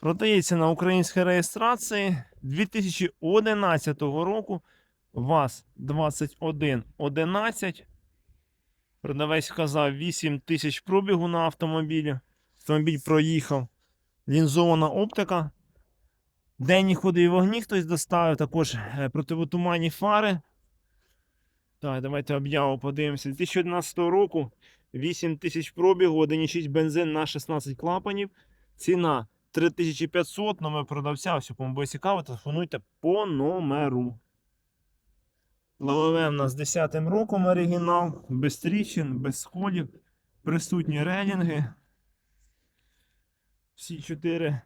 Продається на українській реєстрації 2011 року. ВАЗ 2111. Продавець вказав 8 тисяч пробігу на автомобілі. Автомобіль проїхав. Лінзована оптика. Денні ходи і вогні хтось доставив, також е, противотуманні фари. Так, давайте об'яву подивимося. 2011 року 8 тисяч пробігу, 1,6 бензин на 16 клапанів. Ціна 3500, номер продавця, все, кому буде цікаво, телефонуйте по номеру. Ловове в нас 10 роком оригінал, без тріщин, без сходів, присутні релінги. Всі чотири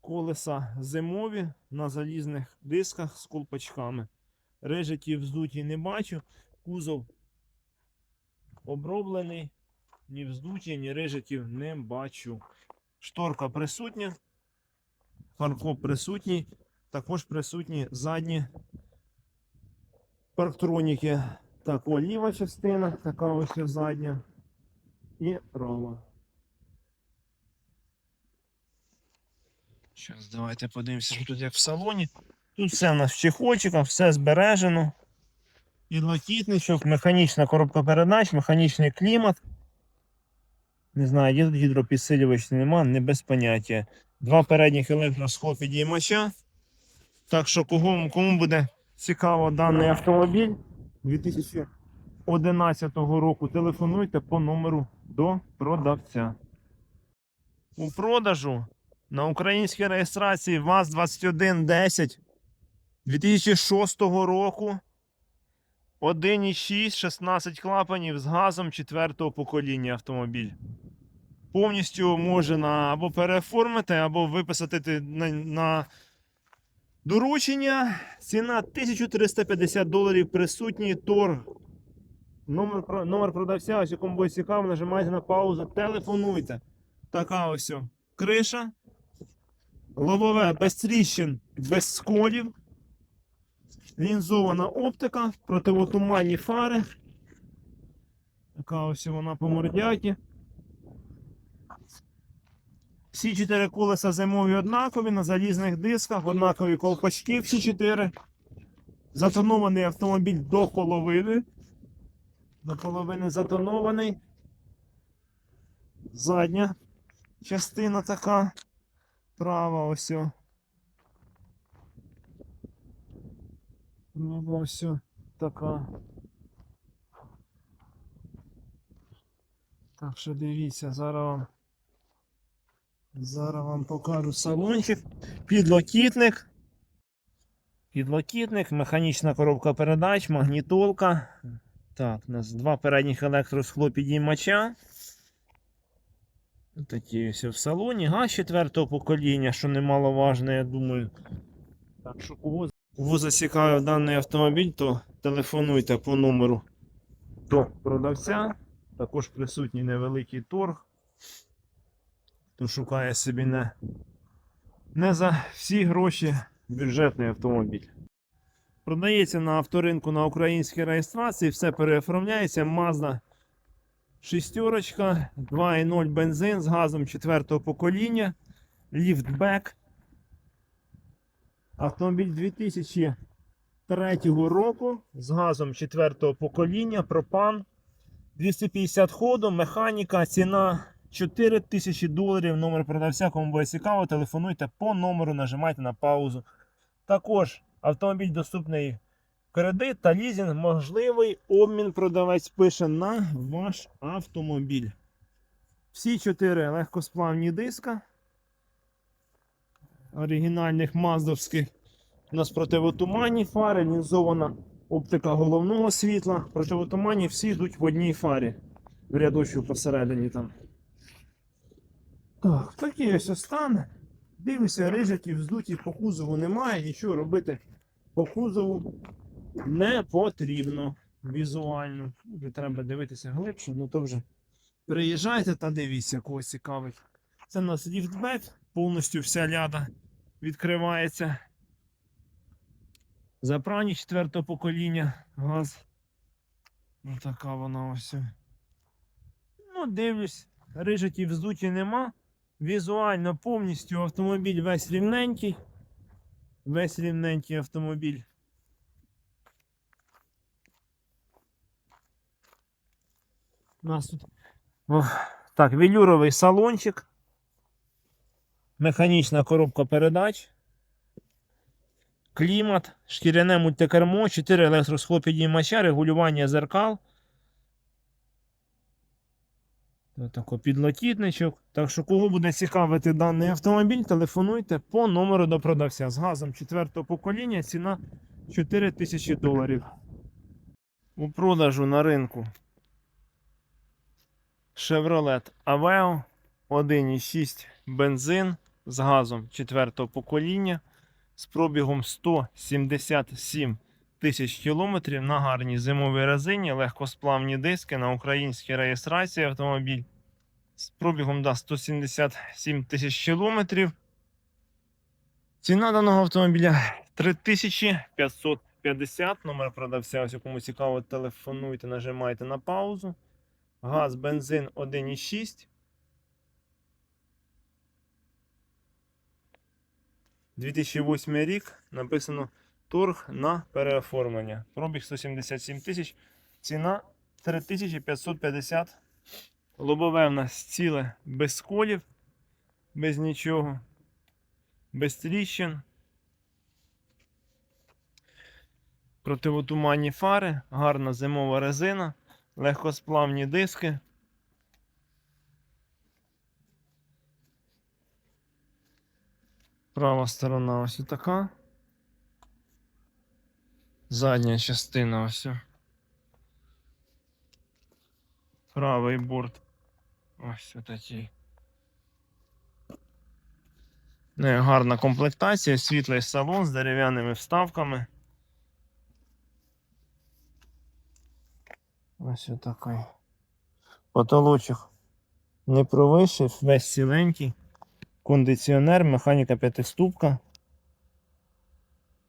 колеса зимові на залізних дисках з колпачками. Рижиків вздуті не бачу. Кузов оброблений. Ні вздуті, ні рижиків не бачу. Шторка присутня. Фаркоп присутній. Також присутні задні парктроніки. Так, о, ліва частина, така ось задня. І права. Зараз давайте подивимося, що тут як в салоні. Тут все у нас в чехольчиках, все збережено. Підлокітничок, механічна коробка передач, механічний клімат. Не знаю, є тут гідропідсилювач, нема, не без поняття. Два передніх електросхопідіймача. Так що, кого, кому буде цікаво даний автомобіль 2011 року, телефонуйте по номеру до продавця. У продажу на українській реєстрації ВАЗ-2110 2006 року 1,6 16 клапанів з газом 4 покоління автомобіль. Повністю можна або переоформити, або виписати на, на доручення. Ціна 1350 доларів присутній торг. Номер, номер продавця, ось якому буде цікаво, нажимайте на паузу, телефонуйте. Така ось криша. Лобове без тріщин, без сколів. Лінзована оптика, противотуманні фари. Така ось вона по мордяті. Всі чотири колеса зимові однакові, на залізних дисках, однакові колпачки, всі чотири. Затонований автомобіль до половини. До половини затонований. Задня частина така. Права ось. Права ось така. Так що дивіться, зараз вам. Зараз вам покажу салончик. Підлокітник. Підлокітник, механічна коробка передач, магнітолка. Так, у нас два передніх електросхлопідіймача. Такі ось в салоні. Газ четвертого покоління, що немаловажно, я думаю. Так що кого, кого зацікавив даний автомобіль, то телефонуйте по номеру до продавця. Також присутній невеликий торг. Хто шукає собі не, не за всі гроші бюджетний автомобіль. Продається на авторинку на українській реєстрації, все переоформляється. Mazda шістерочка, 2.0 бензин з газом 4 покоління, ліфтбек. Автомобіль 2003 року з газом 4 покоління, пропан. 250 ходу, механіка, ціна 4 тисячі доларів. Номер продавця, кому буде цікаво, телефонуйте по номеру, нажимайте на паузу. Також автомобіль доступний кредит та лізинг, можливий обмін продавець пише на ваш автомобіль. Всі чотири легкосплавні диска. Оригінальних маздовських. У нас противотуманні фари, лінзована оптика головного світла. Противотуманні всі йдуть в одній фарі. В рядочку посередині там. Так, такий ось стан. Дивлюся, рижиків вздуті по кузову немає, нічого робити по кузову не потрібно візуально. Треба дивитися глибше, ну то вже приїжджайте та дивіться, кого цікавить. Це у нас ліфтбек, повністю вся ляда відкривається. Заправні четвертого покоління газ. Ось така вона ось. Ну, дивлюсь, рижиків вздуті нема. Візуально повністю автомобіль весь рівненький. Весь рівненький автомобіль. У нас тут так, велюровий салончик. Механічна коробка передач. Клімат, шкіряне мультикермо, 4 електросхлопідіймача, регулювання зеркал. Отако підлокітничок. Так що, кого буде цікавити даний автомобіль, телефонуйте по номеру до продавця. З газом 4 покоління ціна 4 тисячі доларів. У продажу на ринку Chevrolet Aveo 1,6 бензин з газом 4 покоління з пробігом 177 тисяч кілометрів на гарній зимовій резині, легкосплавні диски на українській реєстрації автомобіль. З пробігом да, 177 тисяч кілометрів. Ціна даного автомобіля 3550. Номер продавця, ось кому цікаво, телефонуйте, нажимайте на паузу. Газ, бензин 1,6. 2008 рік написано торг на переоформлення. Пробіг 177 тисяч. Ціна 3550. Лобове в нас ціле без сколів, без нічого, без тріщин. Противотуманні фари, гарна зимова резина, легкосплавні диски. Права сторона ось така. Задня частина ось. Правий борт. Ось отакий. Не, гарна комплектація, світлий салон з дерев'яними вставками. Ось отакий. Потолочок не провищив, весь ціленький. Кондиціонер, механіка п'ятиступка.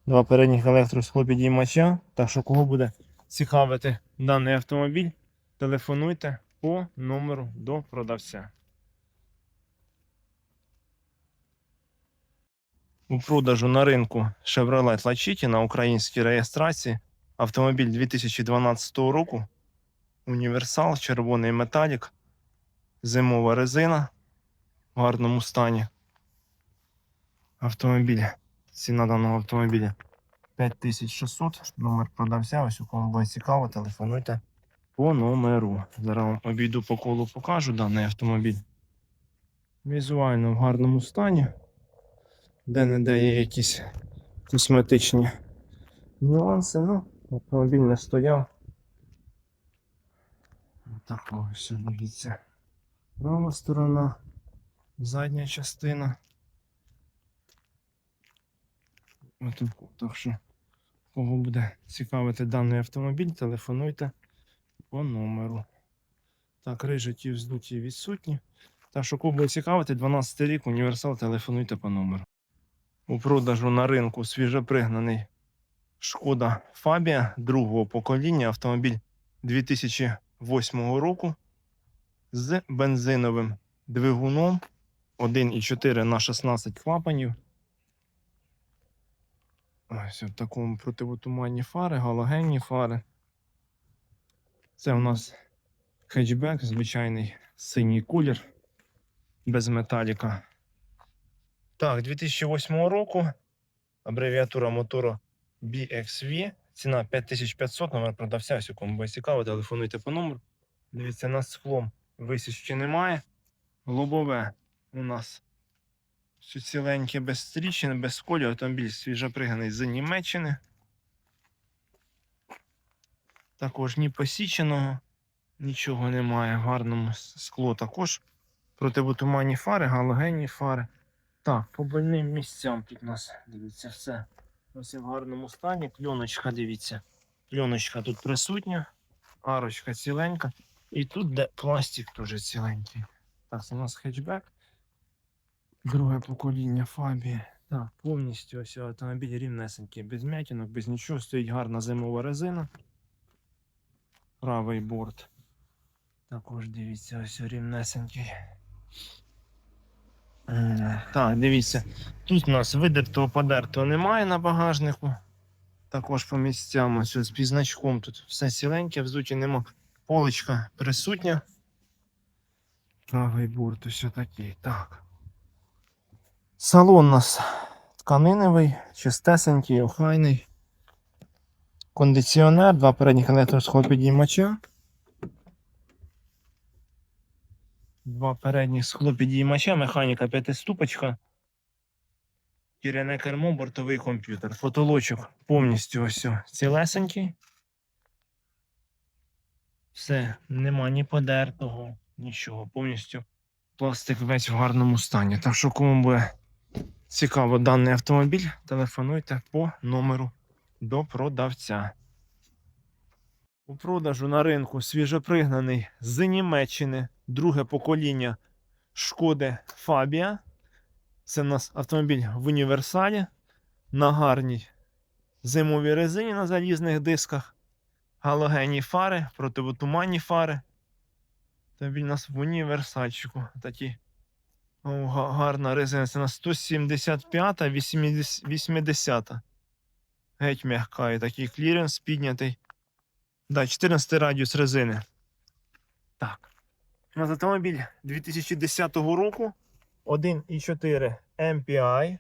Два передніх електросхлопідіймача. Так що кого буде цікавити даний автомобіль, телефонуйте по номеру до продавця. У продажу на ринку Chevrolet Lachetti на українській реєстрації автомобіль 2012 року. Універсал, червоний металік, зимова резина в гарному стані. Автомобіль. Ціна даного автомобіля 5600. Номер продавця. Ось у кому буде цікаво, телефонуйте по номеру. Зараз вам обійду по колу покажу даний автомобіль. Візуально в гарному стані. Де-не-де є якісь косметичні нюанси. Ну, автомобіль не стояв. Так, ось дивіться. Права сторона, задня частина. Отаку. Так що, кого буде цікавити даний автомобіль, телефонуйте по номеру. Так, рижиті вздуті відсутні. Так що, кого буде цікавити, 12 рік, універсал, телефонуйте по номеру. У продажу на ринку свіжопригнаний Шкода Фабія другого покоління автомобіль 2008 року з бензиновим двигуном 1,4 на 16 клапанів. Ось в такому противотуманні фари, галогенні фари. Це у нас хетчбек, звичайний синій колір без металіка. Так, 2008 року. Абревіатура мотору BXV. Ціна 5500, номер продавця, ось у буде цікаво, телефонуйте по номеру. Дивіться, над склом висічки немає. Лобове у нас все ціленьке без тріщин, без сколів. Автомобіль свіжоприганий з Німеччини. Також ні посіченого, нічого немає. Гарному скло також. Противотуманні фари, галогенні фари. Так, по больним місцям тут у нас, дивіться, все. Ось в гарному стані. Пленочка, дивіться. Пленочка тут присутня. Арочка ціленька. І тут де пластик теж ціленький. Так, це у нас хетчбек. Друге покоління Фабії. Так, повністю ось автомобіль рівнесенький, без м'ятінок, без нічого. Стоїть гарна зимова резина. Правий борт. Також дивіться, ось рівнесенький. Так, дивіться. Тут у нас видертого подертого немає на багажнику. Також по місцям ось з пізначком тут все ціленьке, взуті нема. Поличка присутня. Правий борт ось такий. Так. Салон у нас тканиневий, чистесенький, охайний. Кондиціонер, два передніх електросхлопідіймача. Два передніх схлопідіймача, механіка п'ятиступочка. Кіряне кермо, бортовий комп'ютер. Фотолочок повністю ось цілесенький. Все, нема ні подертого, нічого. Повністю пластик весь в гарному стані. Так що, кому буде цікаво даний автомобіль, телефонуйте по номеру до продавця. У продажу на ринку свіжопригнаний з Німеччини друге покоління Шкоди Фабія. Це в нас автомобіль в універсалі на гарній зимовій резині на залізних дисках, галогенні фари, противотуманні фари. Автомобіль у нас в універсальчику. Такі о, гарна резина. Це на 175 80 Геть м'яка і такий кліренс піднятий. Да, 14 радіус резини. Так. У нас автомобіль 2010 року. 1,4 MPI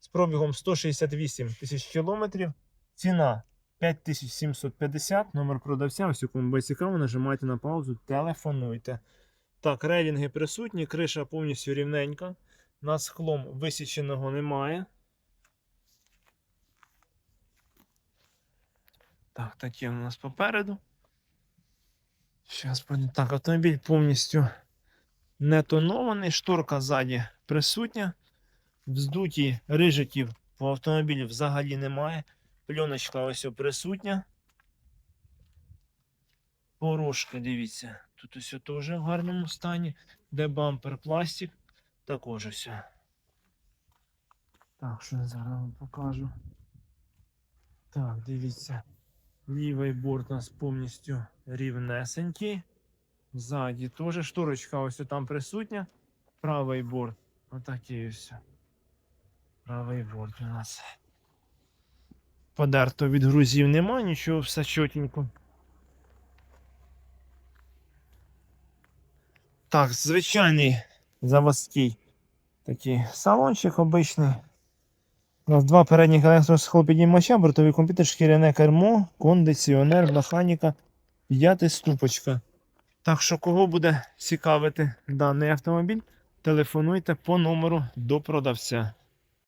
з пробігом 168 тисяч кілометрів. Ціна 5750. Номер продавця. Ось у кому буде цікаво, нажимайте на паузу, телефонуйте. Так, рейлінги присутні, криша повністю рівненька. Над склом висіченого немає. Так, таке у нас попереду. Буде. Так, автомобіль повністю не тонований, шторка ззаді присутня. Вздуті рижиків по автомобілі взагалі немає. Пленочка ось присутня. Порошка, дивіться. Тут ось теж в гарному стані. Де бампер пластик, також ось. Так, що я зараз вам покажу. Так, дивіться. Лівий борт у нас повністю рівнесенький. Ззаді теж шторочка ось там присутня. Правий борт. Отакий ось. Правий борт у нас. Подерто від грузів нема, нічого, все чотенько. Так, звичайний заводський такий салончик обичний. У два передніх електросхлопідіймача, бортовий комп'ютер, шкіряне кермо, кондиціонер, механіка, п'ятиступочка. Так що, кого буде цікавити даний автомобіль, телефонуйте по номеру до продавця.